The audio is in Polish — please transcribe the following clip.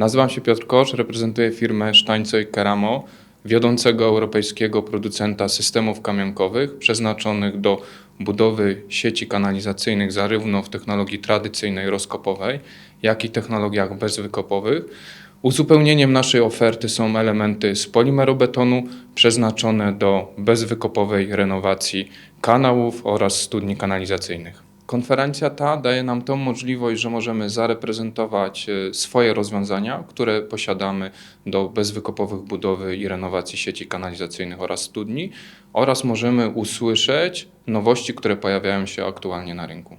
Nazywam się Piotr Kosz, reprezentuję firmę Sztańco i Keramo, wiodącego europejskiego producenta systemów kamionkowych przeznaczonych do budowy sieci kanalizacyjnych zarówno w technologii tradycyjnej rozkopowej, jak i technologiach bezwykopowych. Uzupełnieniem naszej oferty są elementy z polimerobetonu przeznaczone do bezwykopowej renowacji kanałów oraz studni kanalizacyjnych. Konferencja ta daje nam tą możliwość, że możemy zareprezentować e, swoje rozwiązania, które posiadamy do bezwykopowych budowy i renowacji sieci kanalizacyjnych oraz studni oraz możemy usłyszeć nowości, które pojawiają się aktualnie na rynku.